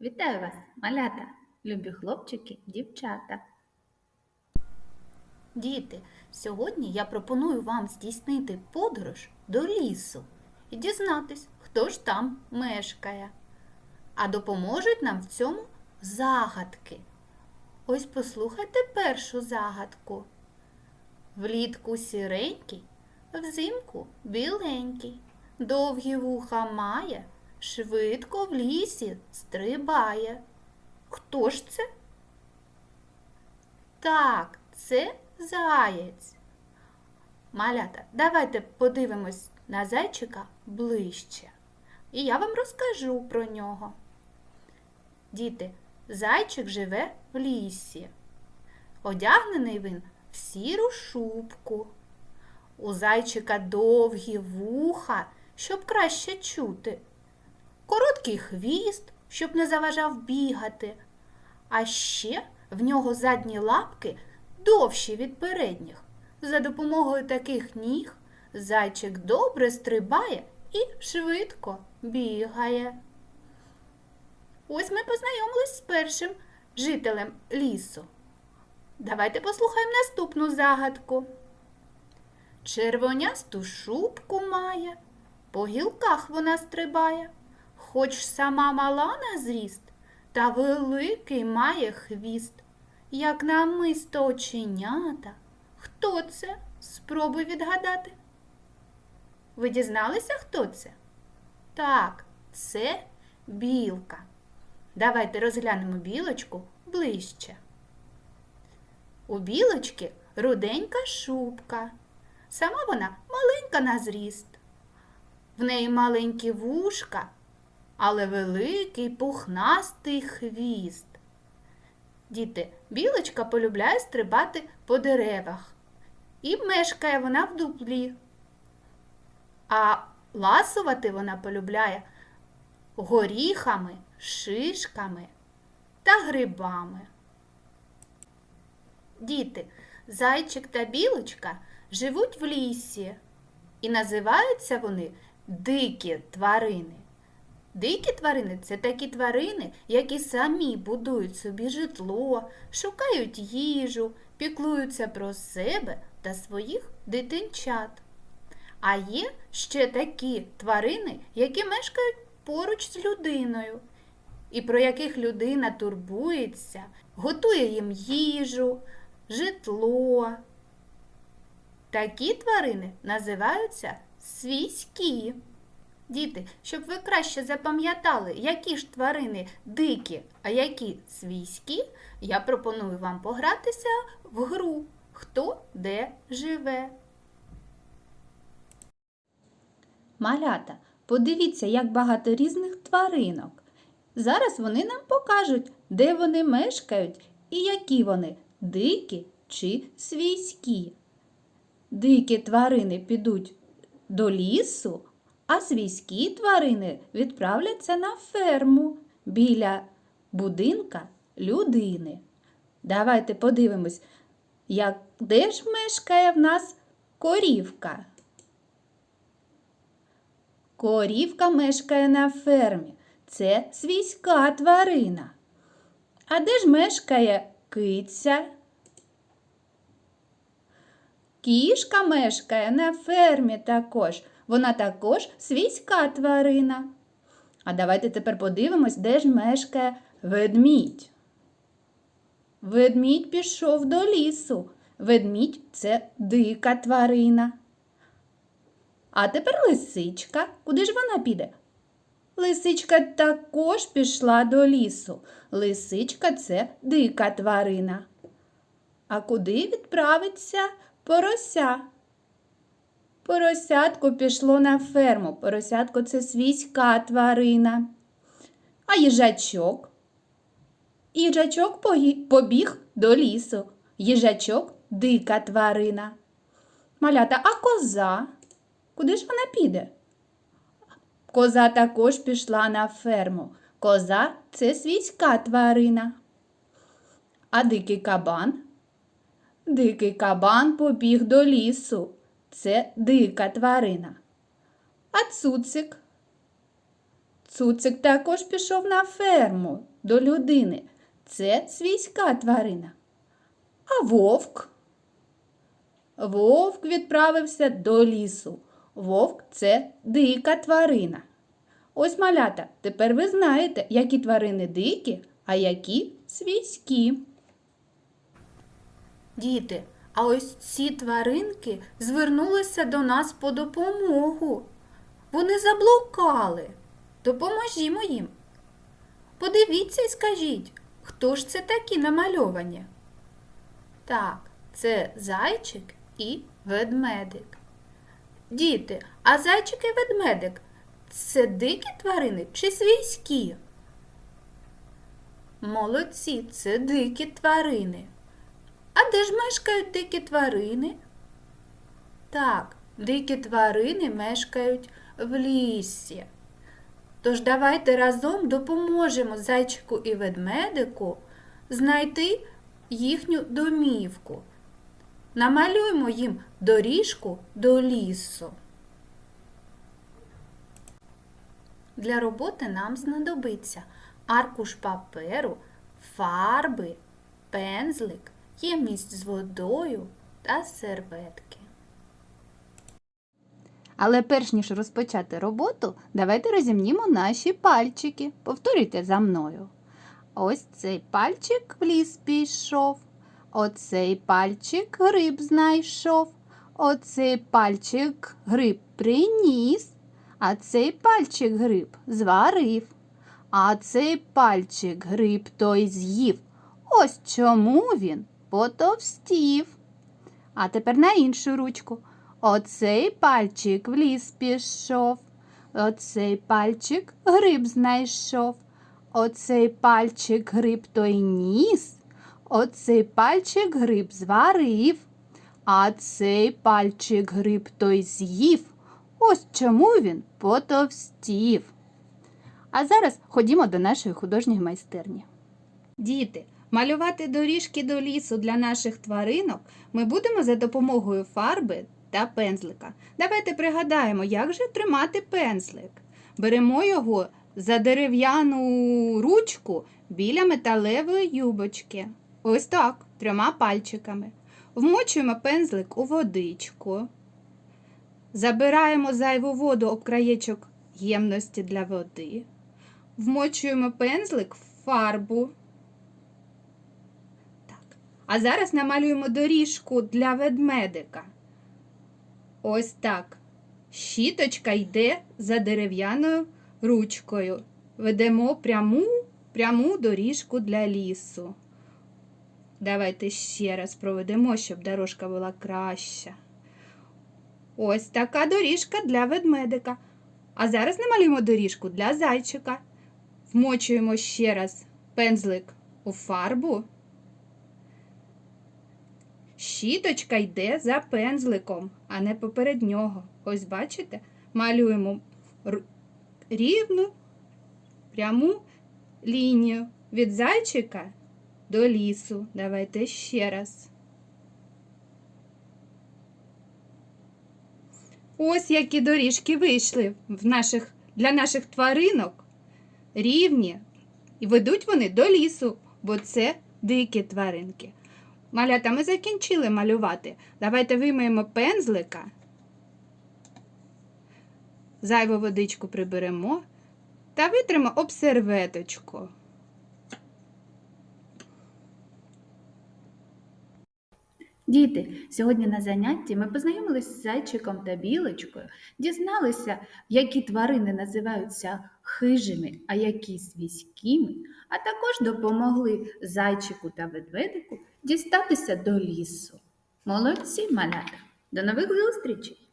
Вітаю вас, малята, любі хлопчики, дівчата. Діти, сьогодні я пропоную вам здійснити подорож до лісу і дізнатись, хто ж там мешкає. А допоможуть нам в цьому загадки. Ось послухайте першу загадку. Влітку сіренький, взимку біленький, довгі вуха має, швидко в лісі стрибає. Хто ж це? Так, це заєць. Малята, давайте подивимось на зайчика ближче. І я вам розкажу про нього. Діти, зайчик живе в лісі. Одягнений він в сіру шубку. У зайчика довгі вуха, щоб краще чути. Короткий хвіст, щоб не заважав бігати. А ще в нього задні лапки довші від передніх. За допомогою таких ніг зайчик добре стрибає і швидко бігає. Ось ми познайомились з першим жителем лісу. Давайте послухаємо наступну загадку. Червонясту шубку має, по гілках вона стрибає, хоч сама мала на зріст, та великий має хвіст, як намисто оченята. Хто це? Спробуй відгадати. Ви дізналися, хто це? Так, це білка. Давайте розглянемо білочку ближче. У білочки руденька шубка. Сама вона маленька на зріст. В неї маленькі вушка, але великий пухнастий хвіст. Діти, білочка полюбляє стрибати по деревах. І мешкає вона в дуплі. А ласувати вона полюбляє горіхами, шишками та грибами. Діти, зайчик та білочка живуть в лісі і називаються вони дикі тварини. Дикі тварини це такі тварини, які самі будують собі житло, шукають їжу, піклуються про себе та своїх дитинчат. А є ще такі тварини, які мешкають поруч з людиною, і про яких людина турбується, готує їм їжу, житло. Такі тварини називаються свійські. Діти, щоб ви краще запам'ятали, які ж тварини дикі, а які свійські, я пропоную вам погратися в гру Хто де живе. Малята, подивіться, як багато різних тваринок. Зараз вони нам покажуть, де вони мешкають і які вони дикі чи свійські. Дикі тварини підуть до лісу, а свійські тварини відправляться на ферму біля будинка людини. Давайте подивимось, як, де ж мешкає в нас корівка. Корівка мешкає на фермі. Це свійська тварина. А де ж мешкає киця? Кішка мешкає на фермі також. Вона також свійська тварина. А давайте тепер подивимось, де ж мешкає ведмідь. Ведмідь пішов до лісу. Ведмідь це дика тварина. А тепер лисичка. Куди ж вона піде? Лисичка також пішла до лісу. Лисичка це дика тварина. А куди відправиться порося? Поросятко пішло на ферму. Поросятко це свійська тварина. А їжачок? Їжачок побіг до лісу. Їжачок дика тварина. Малята, а коза? Куди ж вона піде? Коза також пішла на ферму. Коза це свійська тварина. А дикий кабан? Дикий кабан побіг до лісу. Це дика тварина. А цуцик? Цуцик також пішов на ферму до людини. Це свійська тварина. А вовк? Вовк відправився до лісу. Вовк це дика тварина. Ось малята, тепер ви знаєте, які тварини дикі, а які свійські. Діти, а ось ці тваринки звернулися до нас по допомогу. Вони заблукали. Допоможімо їм. Подивіться і скажіть, хто ж це такі намальовані? Так, це зайчик і ведмедик. Діти, а зайчик і ведмедик це дикі тварини чи свійські? Молодці, це дикі тварини. А де ж мешкають дикі тварини? Так, дикі тварини мешкають в лісі. Тож давайте разом допоможемо зайчику і ведмедику знайти їхню домівку. Намалюємо їм доріжку до лісу. Для роботи нам знадобиться аркуш паперу, фарби, пензлик, ємність з водою та серветки. Але перш ніж розпочати роботу, давайте розімнімо наші пальчики. Повторюйте за мною. Ось цей пальчик в ліс пішов. Оцей пальчик гриб знайшов. Оцей пальчик гриб приніс. А цей пальчик гриб зварив. А цей пальчик гриб той з'їв. Ось чому він потовстів. А тепер на іншу ручку. Оцей пальчик в ліс пішов. Оцей пальчик гриб знайшов. Оцей пальчик гриб той ніс. Оцей пальчик гриб зварив. А цей пальчик гриб той з'їв. Ось чому він потовстів. А зараз ходімо до нашої художньої майстерні. Діти, малювати доріжки до лісу для наших тваринок ми будемо за допомогою фарби та пензлика. Давайте пригадаємо, як же тримати пензлик. Беремо його за дерев'яну ручку біля металевої юбочки. Ось так, трьома пальчиками. Вмочуємо пензлик у водичку. Забираємо зайву воду об краєчок ємності для води. Вмочуємо пензлик в фарбу. А зараз намалюємо доріжку для ведмедика. Ось так. Щіточка йде за дерев'яною ручкою. Ведемо пряму, пряму доріжку для лісу. Давайте ще раз проведемо, щоб дорожка була краща. Ось така доріжка для ведмедика. А зараз намалюємо доріжку для зайчика. Вмочуємо ще раз пензлик у фарбу. Щіточка йде за пензликом, а не поперед нього. Ось бачите? Малюємо рівну пряму лінію від зайчика до лісу. Давайте ще раз. Ось які доріжки вийшли в наших, для наших тваринок. Рівні. І ведуть вони до лісу, бо це дикі тваринки. Малята, ми закінчили малювати. Давайте вимиємо пензлика. Зайву водичку приберемо та витримо об серветочку. Діти, сьогодні на занятті ми познайомилися з зайчиком та білочкою, дізналися, які тварини називаються хижими, а які свійськими, а також допомогли зайчику та ведмедику дістатися до лісу. Молодці, малята! До нових зустрічей!